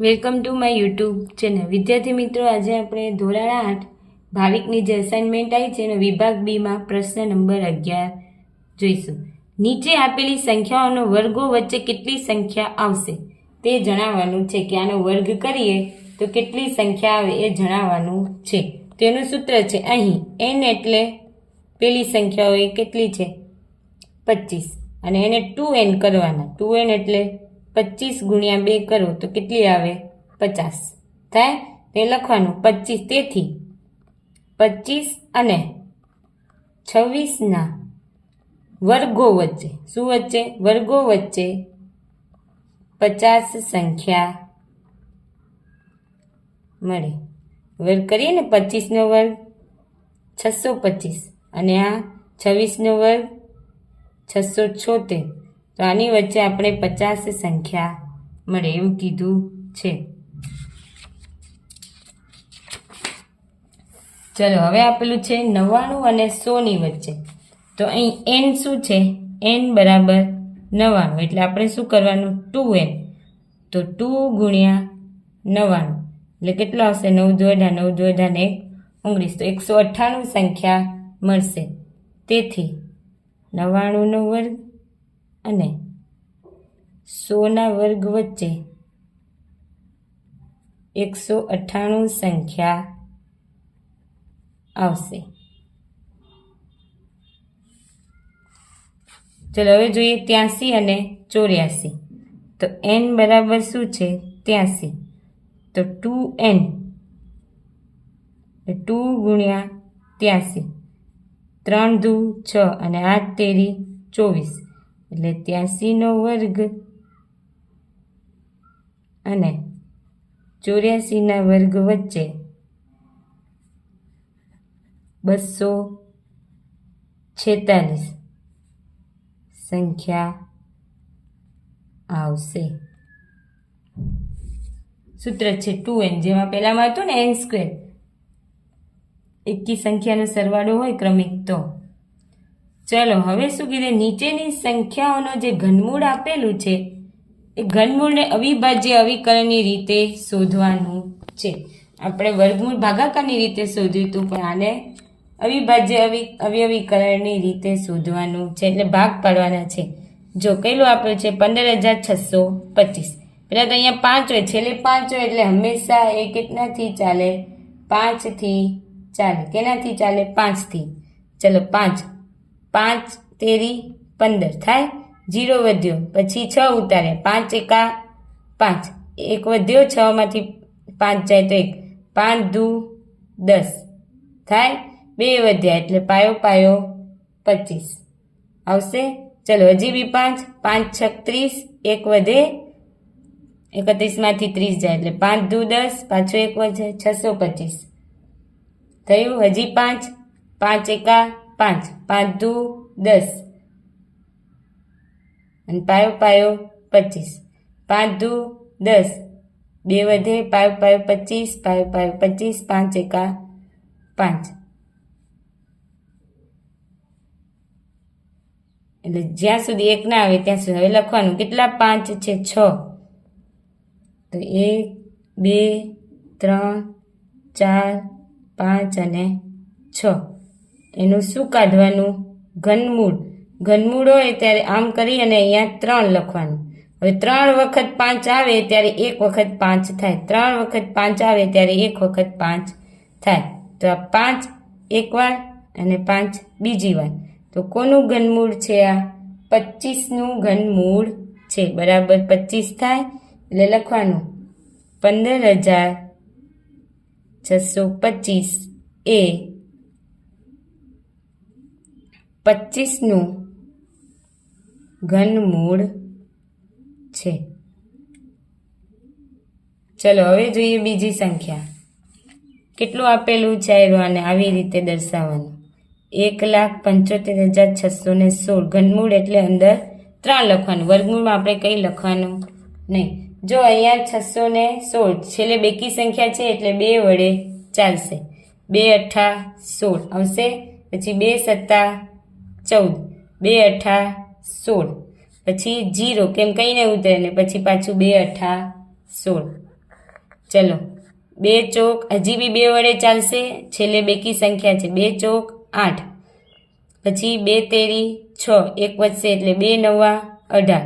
Welcome to my YouTube channel. વિદ્યાર્થી મિત્રો, આજે આપણે ધોરણ આઠ, ભાવિકની જે અસાઇનમેન્ટ આવી છે એનો વિભાગ બીમાં પ્રશ્ન નંબર અગિયાર જોઈશું. નીચે આપેલી સંખ્યાઓનો વર્ગો વચ્ચે કેટલી સંખ્યા આવશે તે જણાવવાનું છે કે આનો વર્ગ કરીએ તો કેટલી સંખ્યા આવે એ જણાવવાનું છે. તેનું સૂત્ર છે અહીં. એન એટલે પેલી સંખ્યાઓ એ કેટલી છે? પચીસ. અને એને ટુ એન કરવાના. ટુ એન એટલે પચીસ ગુણ્યા બે કરો તો કેટલી આવે? પચાસ. થાય? તે લખવાનું પચીસ તેથી. પચીસ અને છવ્વીસના વર્ગો વચ્ચે. શું વચ્ચે? વર્ગો વચ્ચે પચાસ સંખ્યા મળે. વર્ગ કરીએ ને પચીસનો વર્ગ? છસો પચીસ. અને આ છવ્વીસનો વર્ગ? છસો છોતેર. તો આની વચ્ચે આપણે પચાસ સંખ્યા મળે એવું કીધું છે. ચલો, હવે આપેલું છે નવ્વાણું અને સોની વચ્ચે. તો અહીં એન શું છે? એન બરાબર નવ્વાણું. એટલે આપણે શું કરવાનું? ટુ એન તો ટુ ગુણ્યા નવ્વાણું. એટલે કેટલો આવશે? નવ દોઢા નવ દોઢા ને એક ઓગણીસ. તો એકસો અઠ્ઠાણું સંખ્યા મળશે. તેથી નવ્વાણુંનો વર્ગ અને સોના વર્ગ વચ્ચે એકસો અઠ્ઠાણું સંખ્યા આવશે. ચલો હવે જોઈએ ત્યાંસી અને ચોર્યાસી. તો એન બરાબર શું છે? ત્યાંસી. તો ટુ એન ટુ ગુણ્યા ત્યાંસી. ત્રણ દુ છ અને આઠ તેરી ચોવીસ. એટલે ત્યાસીનો વર્ગ અને ચોર્યાસીના વર્ગ વચ્ચે બસો છેતાલીસ સંખ્યા આવશે. સૂત્ર છે ટુ એન જેમાં પહેલામાં હતું ને એન સ્ક્વેર એકી સંખ્યાનો સરવાળો હોય ક્રમિક તો. ચલો, હવે શું કીધું નીચેની સંખ્યાઓનો જે ઘનમૂળ આપેલું છે, એ ઘનમૂળને અવિભાજ્ય અવિકરણની રીતે શોધવાનું છે. આપણે વર્ગમૂળ ભાગાકારની રીતે શોધ્યું હતું, પણ આને અવિભાજ્ય અવિ અવયવીકરણની રીતે શોધવાનું છે, એટલે ભાગ પાડવાના છે. જો કહેલું આપ્યું છે પંદર હજાર છસો પચીસ. પહેલાં તો અહીંયા પાંચ હોય, છેલ્લે પાંચ હોય, એટલે હંમેશા એ કેટલાથી ચાલે પાંચથી ચાલે, કેનાથી ચાલે પાંચથી. ચલો, પાંચ. પાંચ, તેરી, પંદર. થાય? જીરો વધ્યો. પછી છ ઉતાર્યા પાંચ એકા પાંચ. એક વધ્યો છમાંથી પાંચ જાય તો એક. પાંચ દુ દસ. થાય? બે વધ્યા એટલે પાયો પાયો પચીસ. આવશે? ચલો, હજી બી પાંચ. પાંચ છત્રીસ એક વધે. એકત્રીસમાંથી ત્રીસ જાય એટલે પાંચ દુ દસ. પાછો એક વધે છસો પચીસ. થયું? હજી પાંચ. પાંચ એકા પાંચ પાંચ દુ દસ. અને પાયો પાયો પચીસ. પાંચ દુ દસ. બે વધે પાયો પાયો પચીસ, પાયો પાયો પચીસ, પાંચ એકા પાંચ. એટલે જ્યાં સુધી એક ના આવે, ત્યાં સુધી હવે લખવાનું. કેટલા પાંચ છે? છ. તો એક, બે, ત્રણ, ચાર, પાંચ અને છ. એનું શું કાઢવાનું? ઘનમૂળ. ઘનમૂળ હોય ત્યારે આમ કરી અને અહીંયા ત્રણ લખવાનું. હવે ત્રણ વખત પાંચ આવે ત્યારે એક વખત પાંચ થાય. ત્રણ વખત પાંચ આવે ત્યારે એક વખત પાંચ થાય. તો આ પાંચ એક વાર અને પાંચ બીજી વાર. તો કોનું ઘનમૂળ છે આ? પચીસનું ઘનમૂળ છે. બરાબર પચીસ થાય એટલે લખવાનું. પંદર હજાર છસો પચીસ એ પચીસનું ઘનમૂળ છે. ચલો, હવે જોઈએ બીજી સંખ્યા. કેટલું આપેલું છે અને આવી રીતે દર્શાવવાનું? એક લાખ પંચોતેર હજાર છસો ને સોળ. ઘનમૂળ એટલે અંદર ત્રણ લખવાનું. વર્ગમૂળમાં આપણે કંઈ લખવાનું નહીં. જો અહીંયા છસો ને સોળ, છેલ્લે બેકી સંખ્યા છે એટલે બે વડે ચાલશે. બે અઠ્ઠા સોળ. આવશે? પછી બે સત્તા ચૌદ, બે, અઠા, સોળ. પછી જીરો, કેમ કંઈ નહીં ઉતરે ને પછી પાછું બે, અઠા, સોળ. ચલો, બે ચોક હજી બી બે વડે ચાલશે, છેલ્લે બેકી સંખ્યા છે, બે ચોક આઠ. પછી બે તેરી છ, એક વધશે એટલે બે નવા અઢાર.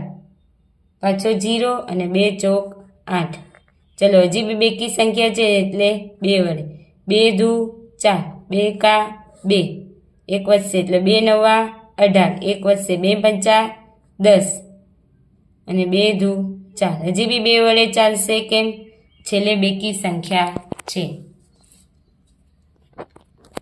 પાછો જીરો અને બે ચોક આઠ. ચલો, હજી બી બેકી સંખ્યા છે એટલે બે વડે. બે દુ ચાર, બે કા, બે. એક વધશે એટલે બે નવા, અઢાર. એક વધશે બે પંચા, દસ. અને બે ધુ ચાર. હજી બી બે વડે ચાલશે કેમ? છેલ્લે બેકી સંખ્યા છે.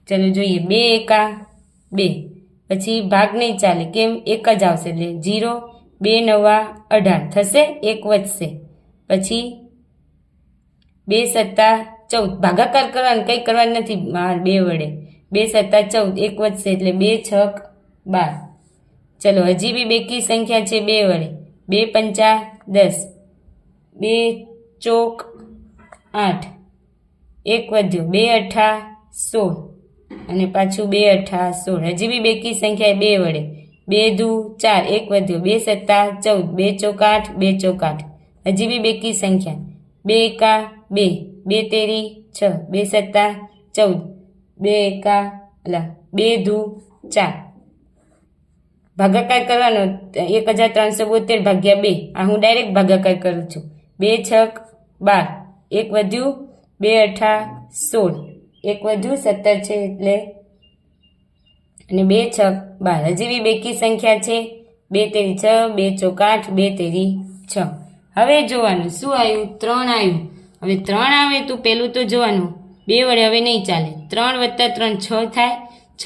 ચલો જોઈએ. બે એકા બે. પછી ભાગ નહીં ચાલે. કેમ? એક જ આવશે એટલે જીરો, બે નવા, અઢાર. થશે? એક વધશે. પછી બે સત્તા ચૌદ. ભાગાકાર કરવાનું કંઈ કરવાનું નથી. બે વડે. બે સત્તા ચૌદ, એક વધશે એટલે બે છક બાર. ચલો, હજી બી બેકી સંખ્યા છે બે વડે. બે પંચા દસ. બે ચોક આઠ. એક વધ્યું. બે અઠા સોળ. અને પાછું બે અઠા સોળ. હજી બી બેકી સંખ્યા બે વડે. બે દુ ચાર. એક વધ્યું. બે સત્તા ચૌદ. બે ચોક આઠ, બે ચોક આઠ. હજી બી બેકી સંખ્યા. બે એકા બે. બે તેરી છ. બે સત્તા ચૌદ. બે એકા અલા બે દુ ચાર ભાગાકાર કરવાનો, એક હજાર ત્રણસો બોતેર ભાગ્યા બે. આ હું ડાયરેક્ટ ભાગાકાર કરું છું. બે છક બાર. એક વધ્યું બે અઠા સોળ. એક વધ્યું સત્તર છે એટલે અને બે છક બાર. હજી બી બેકી સંખ્યા છે. બે તેરી છ, બે ચોક આઠ, બે તેરી છ. હવે જોવાનું, શું આવ્યું? ત્રણ આવ્યું. હવે ત્રણ આવે તો પહેલું તો જોવાનું. બે વડે હવે નહીં ચાલે. ત્રણ વત્તા ત્રણ છ થાય,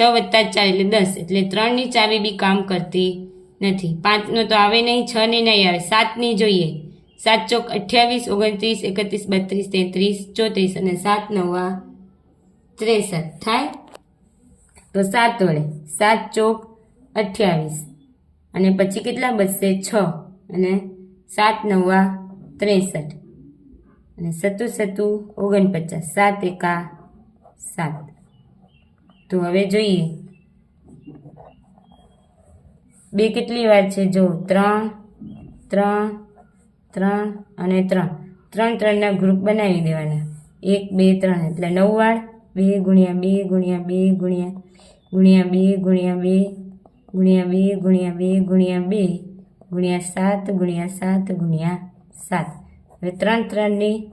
છ વત્તા ચાર એટલે દસ. એટલે ત્રણની ચાવી બી કામ કરતી નથી. પાંચનો તો આવે નહીં, છ ને નહીં આવે. સાતની જોઈએ. સાત ચોક અઠ્યાવીસ, ઓગણત્રીસ, એકત્રીસ, બત્રીસ, તેત્રીસ, ચોત્રીસ અને સાત નવા ત્રેસઠ થાય. તો સાત વડે. સાત ચોક અઠ્યાવીસ. અને પછી કેટલા બચશે? છ. અને સાત નવા ત્રેસઠ. અને સતુ સતુ ઓગણપચાસ, સાત એકા સાત. તો હવે જોઈએ. બે કેટલી વાર છે? જો, ત્રણ ત્રણ ત્રણ અને ત્રણ. ત્રણ, ત્રણના ગ્રુપ બનાવી દેવાના. એક, બે, ત્રણ. એટલે નવ વાર બે ગુણ્યા બે ગુણ્યા બે ગુણ્યા ગુણ્યા બે ગુણ્યા બે ગુણ્યા બે ગુણ્યા બે ગુણ્યા બે ગુણ્યા સાત ગુણ્યા સાત ગુણ્યા સાત. હવે ત્રણ ત્રણની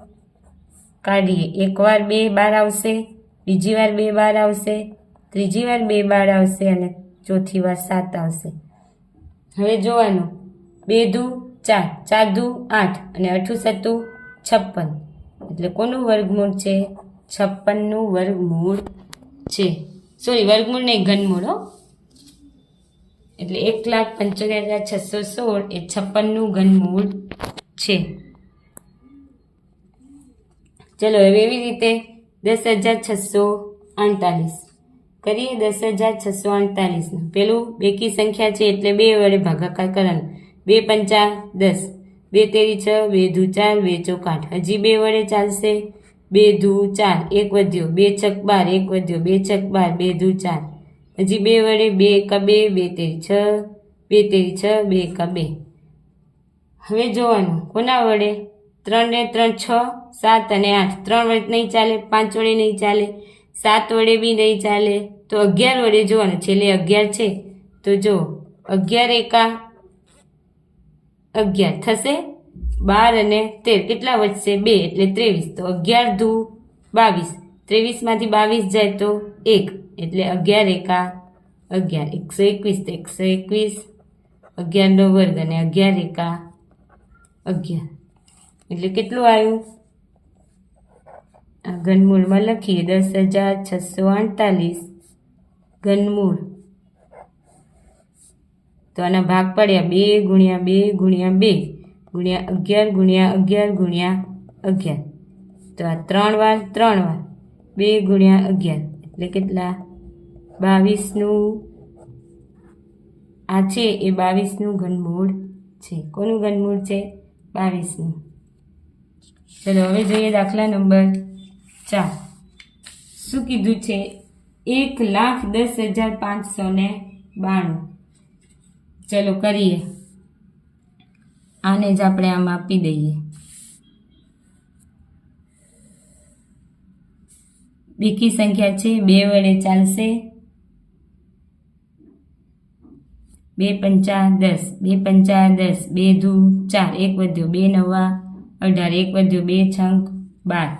કાઢીએ. એકવાર બે બાર આવશે, બીજી વાર બે બાર આવશે, ત્રીજી વાર બે બાર આવશે અને ચોથી વાર સાત આવશે. હવે જોવાનું. બે દુ ચાર. ચાર દુ આઠ અને અઠું સત્તું છપ્પન. એટલે કોનું વર્ગમૂળ છે? છપ્પનનું વર્ગમૂળ છે. સોરી વર્ગમૂળ નહીં, ઘનમૂળ, હો. એટલે એક લાખ પંચોતેર હજાર છસો સોળ એ છપ્પનનું ઘનમૂળ છે. ચલો હવે એવી રીતે દસ હજાર છસો અડતાલીસ. કરીએ દસ હજાર છસો અડતાલીસનું. પેલું બેકી સંખ્યા છે એટલે બે વડે ભાગાકાર કરવાનો. બે પંચા દસ. બે તેરી છ, બે ધુ ચાર, બે ચોક આઠ. હજી બે વડે ચાલશે. બે ધુ ચાર, એક વધ્યો. બે છક બાર, એક વધ્યો. બે છક બાર, બે ધુ ચાર. હજી બે વડે બે એકા બે બે તેરી છ, બે તેરી છ, બે એકા બે. હવે જોવાનું, કોના વડે? ત્રણ ને ત્રણ છ, સાત અને આઠ. ત્રણ વડે નહીં ચાલે, પાંચ વડે નહીં ચાલે, સાત વડે બી નહીં ચાલે. તો અગિયાર વડે જોવાનું છેલ્લે અગિયાર છે. તો જો અગિયાર એકા અગિયાર થશે, બાર અને તેર. કેટલા વધશે? બે, એટલે ત્રેવીસ. તો અગિયાર દુ બાવીસ. ત્રેવીસમાંથી બાવીસ જાય તો એક. એટલે અગિયાર એકા અગિયાર. એકસો એકવીસ તો એકસો એકવીસ. અગિયારનો વર્ગ અને અગિયાર એકા અગિયાર. એટલે કેટલું આવ્યું? આ ઘનમૂળમાં લખીએ, દસ હજાર છસો અડતાલીસ ઘનમૂળ. તો આના ભાગ પડ્યા બે ગુણ્યા બે ગુણ્યા બે, ગુણ્યા અગિયાર ગુણ્યા અગિયાર ગુણ્યા અગિયાર. તો આ ત્રણ વાર ત્રણ વાર, બે ગુણ્યા અગિયાર. એટલે કેટલા? બાવીસનું. આ છે એ બાવીસનું ઘનમૂળ છે. કોનું ઘનમૂળ છે? બાવીસનું. ચલો, હવે જોઈએ દાખલા નંબર ચાર. શું કીધું છે? એક લાખ દસ હજાર પાંચસો ને બાણું. ચલો, કરીએ. આને જ આપણે આમ આપી દઈએ. બેકી સંખ્યા છે બે વડે ચાલશે. બે પંચા દસ, બે પંચા દસ, બે ધુ ચાર. એક વધ્યો, બે નવા અઢાર, એક વધ્યો બે છંક બાર.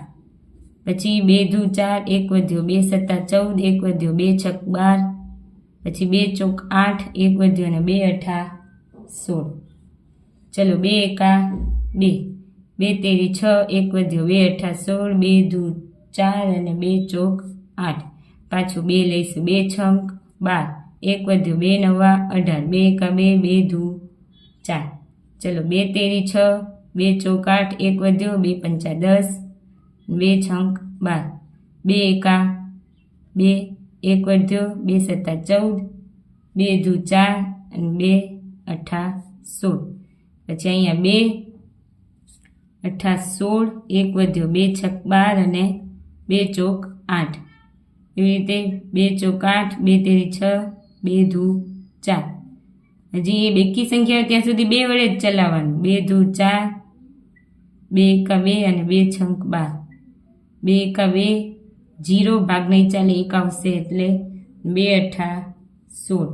પછી બે ધુ ચાર, એક વધ્યો બે, સત્તા ચૌદ, એક વધ્યો બે, છક બાર. પછી બે ચોક આઠ, એક વધ્યો અને બે અઠા સોળ. ચલો, બે એકા બે. બે તેરી છ, એક વધ્યો બે અઠા સોળ. બે ધુ ચાર અને બે ચોક આઠ. પાછું બે લઈશું, બે છંક બાર. એક વધ્યો બે નવા, અઢાર. બે એકા બે બે ધુ ચાર. ચલો, બે તેરી છ બે ચોક આઠ એક વધ્યો, બે પંચા દસ, બે છંક, બાર. બે એકા, બે, એક વધ્યો, બે સત્તા ચૌદ, બે દુ ચાર અને બે અઠા સોળ. પછી અહીંયા બે, અઠા સોળ, એક વધ્યો, બે છક બાર અને બે ચોક આઠ. એવી રીતે બે ચોક આઠ, બે તેરી છ, બે ધૂ ચાર. હજી એ બેકી સંખ્યા ત્યાં સુધી બે વડે જ ચલાવવાનું. બે ધૂ ચાર બે એકા બે અને બે છંક બાર. બે એકા બે જીરો ભાગ નહીં ચાલે એક આવશે એટલે બે અઠા સોળ.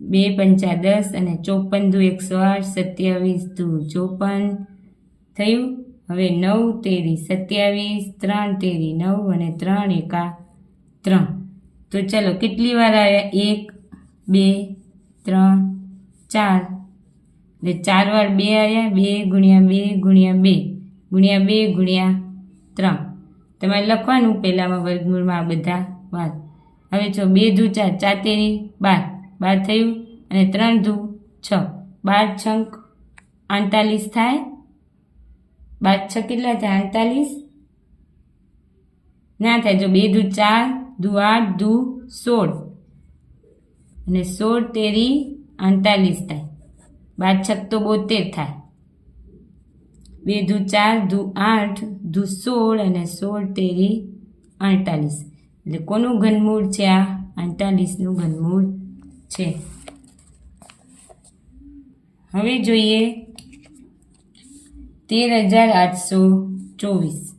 બે પંચા દસ અને ચોપન દુ એકસો આઠ સત્યાવીસ દુ ચોપન. થયું? હવે નવ તેરી સત્યાવીસ, ત્રણ તેરી નવ અને ત્રણ એકા ત્રણ. તો ચલો કેટલી વાર આવ્યા? એક, બે, ત્રણ, ચાર. એટલે ચાર વાર બે આવ્યા બે ગુણ્યા બે ગુણ્યા બે ગુણ્યા બે ગુણ્યા ત્રણ. તમારે લખવાનું પહેલાંમાં વર્ગમૂળમાં આ બધા વાત હવે જો બે ધુ ચાર ચાર તેરી બાર. બાર થયું અને ત્રણ ધુ છ. બાર છંક આડતાલીસ થાય. બાર છ કેટલા થાય? આડતાલીસ. ના થાય, જો બે ધુ ચાર ધુ આઠ ધુ સોળ. અને સોળ તેરી આડતાલીસ થાય. બાર છત્તો બોતેર થાય. બે દુ ચાર ધુ આઠ ધુ સોળ અને સોળ તેરી અડતાલીસ. એટલે કોનું ઘનમૂળ છે આ? અડતાલીસનું ઘનમૂળ છે. હવે જોઈએ તેર હજાર આઠસો ચોવીસ.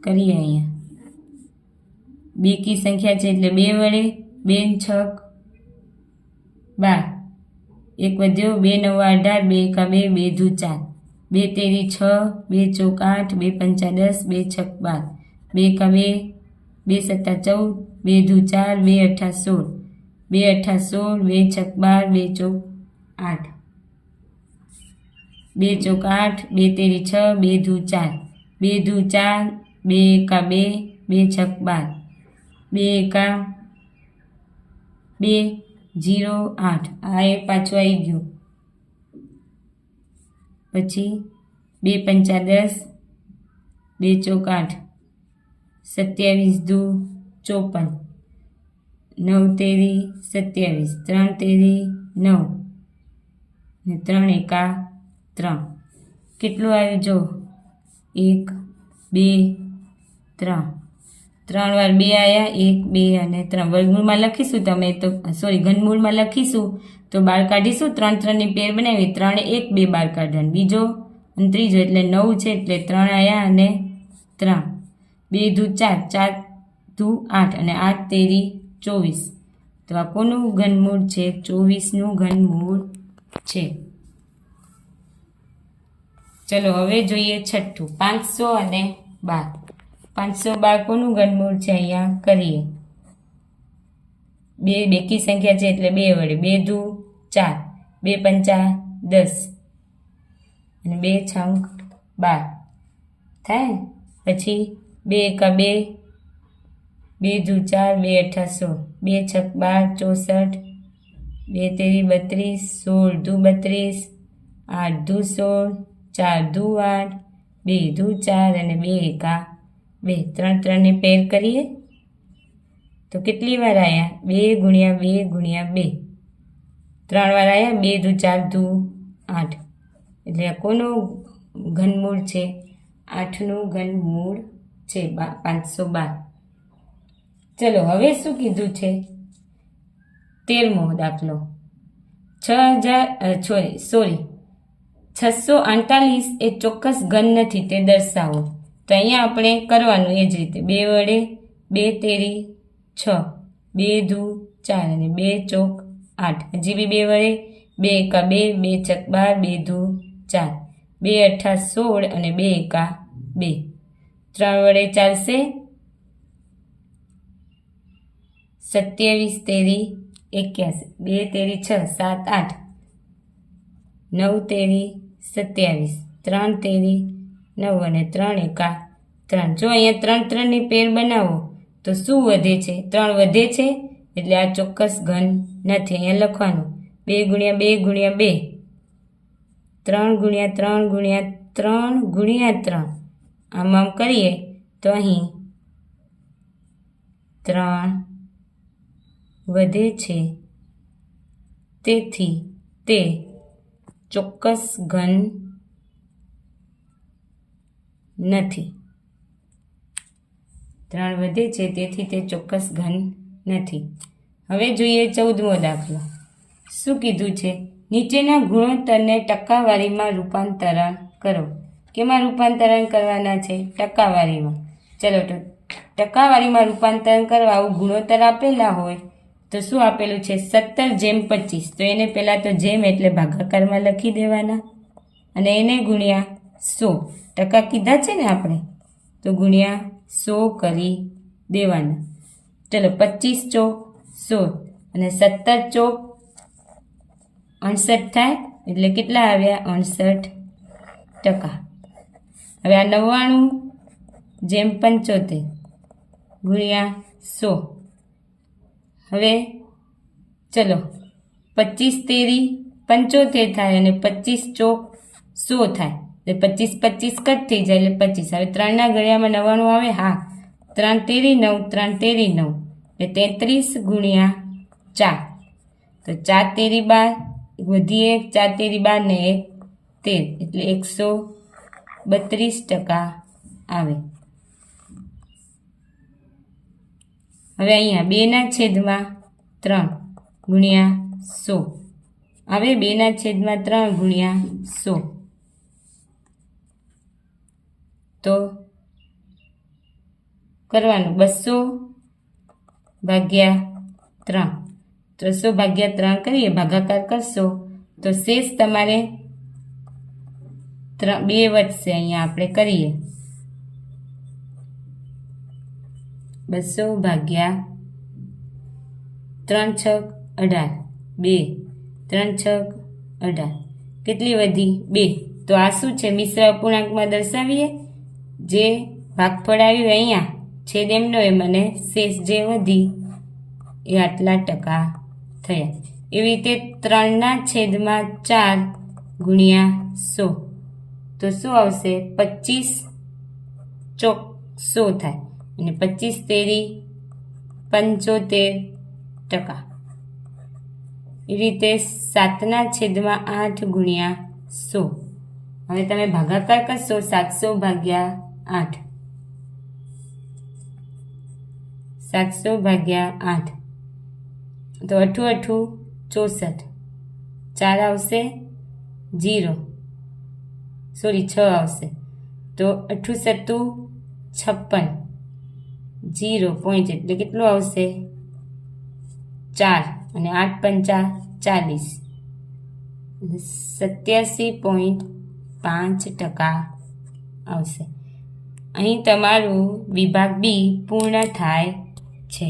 કરીએ અહીંયા. બેકી સંખ્યા છે એટલે બે વડે બે છક બાર. એક વધ્યો, બે નવા અઢાર, બે એકા, બે બે દુ ચાર બે તેરી છ, બે ચોક આઠ, બે પંચા દસ, બે છક બાર. બે એકા બે બે સત્તા ચૌદ, બે દુ ચાર બે અઠા સોળ. બે અઠા સોળ, બે છક બાર, બે ચોક આઠ. બે ચોક આઠ, બે તેરી છ, બે દુ ચાર બે દુ ચાર બે એકા બે બે છક બાર. બે એકા, બે જીરો આઠ. આ એ પાછું આવી ગયું. પછી બે પંચા દસ, બે ચોક આઠ. સત્યાવીસ દુ ચોપન. નવ તેરી સત્યાવીસ. ત્રણ તેરી નવ. ને ત્રણ એકા ત્રણ. કેટલું આવ્યું જો? એક, બે, ત્રણ. ત્રણ વાર બે આવ્યા એક, બે અને ત્રણ. વર્ગમૂળમાં લખીશું તમે તો સોરી ઘનમૂળમાં લખીશું. તો બાર કાઢીશું, ત્રણ ત્રણની પેર બનાવી, ત્રણ એક, બે બાર કાઢવાનું. બીજો અને ત્રીજો એટલે નવ છે, એટલે ત્રણ આવ્યા અને ત્રણ. બે ધુ ચાર ચાર ધુ આઠ અને આઠ તેરી ચોવીસ. તો આ કોનું ઘનમૂળ છે? ચોવીસનું ઘનમૂળ છે. ચલો, હવે જોઈએ છઠ્ઠું. પાંચસો અને બાર. પાંચસો બાળકોનું ઘનમૂળ છે અહીંયા કરીએ. બે બેકી સંખ્યા છે એટલે બે વડે. બે ધુ ચાર. બે પંચા દસ. અને બે છંક બાર. થાય? પછી બે એકા બે. બે ધુ ચાર, બે અઠાસો બે છક બાર, ચોસઠ. બે તેરી બત્રીસ, સોળ ધુ બત્રીસ. આઠ ધુ સોળ, ચાર ધુ આઠ. બે ધુ ચાર અને બે એકા બે, ત્રણ ત્રણને પેર કરીએ. તો કેટલી વાર આવ્યા બે ગુણ્યા બે ગુણ્યા બે. ત્રણ વાર આવ્યા બે દુ ચાર દુ આઠ. એટલે આ કોનું ઘનમૂળ છે? આઠનું ઘનમૂળ છે પાંચસો બાર. ચલો, હવે શું કીધું છે? તેરમો દાખલો. છ હજાર સોરી. છસો આડતાલીસ એ ચોક્કસ ઘન નથી, તે દર્શાવો. તો અહીંયા આપણે કરવાનું એ જ રીતે. બે વડે બે તેરી છ. બે ધુ ચાર અને બે ચોક આઠ. હજી બી બે વડે બે એકા બે બે ચક બાર, બે ધુ ચાર. બે અઠા સોળ અને બે એકા બે. ત્રણ વડે ચાલશે સત્યાવીસ તેરી એક્યાસી. બે તેરી છ, સાત, આઠ. નવ તેરી સત્યાવીસ. ત્રણ તેરી નવ અને ત્રણ એકા ત્રણ. જો અહીંયા ત્રણ ત્રણની પેર બનાવો, તો શું વધે છે? ત્રણ વધે છે? એટલે આ ચોક્કસ ઘન નથી અહીંયા લખવાનું. બે ગુણ્યા બે ગુણ્યા બે. ત્રણ ગુણ્યા ત્રણ ગુણ્યા ત્રણ ગુણ્યા ત્રણ. આમ આમ કરીએ તો અહીં ત્રણ વધે છે. તેથી તે ચોક્કસ ઘન નથી. ત્રણ વધે છે, તેથી તે ચોક્કસ ઘન નથી. હવે જોઈએ ચૌદમો દાખલો. શું કીધું છે? નીચેના ગુણોત્તરને ટકાવારીમાં રૂપાંતરણ કરો. કેમાં રૂપાંતરણ કરવાના છે? ટકાવારીમાં. ચલો ટકાવારીમાં રૂપાંતરણ કરવા આવું ગુણોત્તર આપેલા હોય, તો શું આપેલું છે? સત્તર જેમ પચીસ. તો એને પહેલાં તો જેમ એટલે ભાગાકારમાં લખી દેવાના. અને એને ગુણ્યા સો. ટકા કીધા છે ને આપણે? તો ગુણ્યા સો કરી દેવાના. ચલો, પચીસ ચોક સો અને સત્તર ચોક અણસઠ થાય એટલે કેટલા આવ્યા? અણસઠ ટકા. હવે આ નવ્વાણું જેમ પંચોતેર ગુણ્યા સો. હવે ચલો, પચીસ તેરી પંચોતેર થાય અને પચીસ ચોક સો થાય. એટલે પચીસ પચીસ કટ થઈ જાય એટલે પચીસ. હવે ત્રણના ગળ્યામાં નવ્વાણું આવે, હા. ત્રણ તેરી નવ, ત્રણ તેરી નવ. એટલે તેત્રીસ ગુણ્યા ચાર. તો ચાર તેરી બાર વધી એક, ચાર તેરી બાર ને એક તેર. એટલે એકસો બત્રીસ ટકા આવે. હવે અહીંયા બેના છેદમાં ત્રણ ગુણ્યા સો. હવે બેના છેદમાં ત્રણ ગુણ્યા સો. તો કરવાનું બસો ભાગ્યા ત્રણ. ત્રણસો ભાગ્યા ત્રણ કરીએ, ભાગાકાર કરશો. તો શેષ તમારે ત્રણ, બે વધશે અહીંયા આપણે કરીએ. બસો ભાગ્યા ત્રણ છક અઢાર, બે, ત્રણ છક અઢાર. કેટલી વધી? બે. તો આ શું છે? મિશ્ર અપૂર્ણાંકમાં દર્શાવીએ. જે ભાગફળ આવ્યું અહીંયા છેદ એમનો એ મને શેષ જે વધી એ આટલા ટકા થયા. એવી રીતે ત્રણના છેદમાં ચાર ગુણ્યા સો. તો શું આવશે? પચીસ ચોક સો થાય. અને પચીસ તેરી પંચોતેર ટકા. એ રીતે સાતના છેદમાં આઠ ગુણ્યા સો. હવે તમે ભાગાકાર કરશો, સાતસો ભાગ્યા આઠ. સાતસો ભાગ્યા આઠ. તો અઠું અઠું ચોસઠ. ચાર આવશે જીરો સોરી, છ આવશે. તો અઠું સત્તું છપ્પન. જીરો પોઈન્ટ એટલે કેટલું આવશે? ચાર. અને આઠ પંચા ચાલીસ. સત્યાસી પોઈન્ટ પાંચ ટકા આવશે. અહીં તમારું વિભાગ બી પૂર્ણ થાય છે.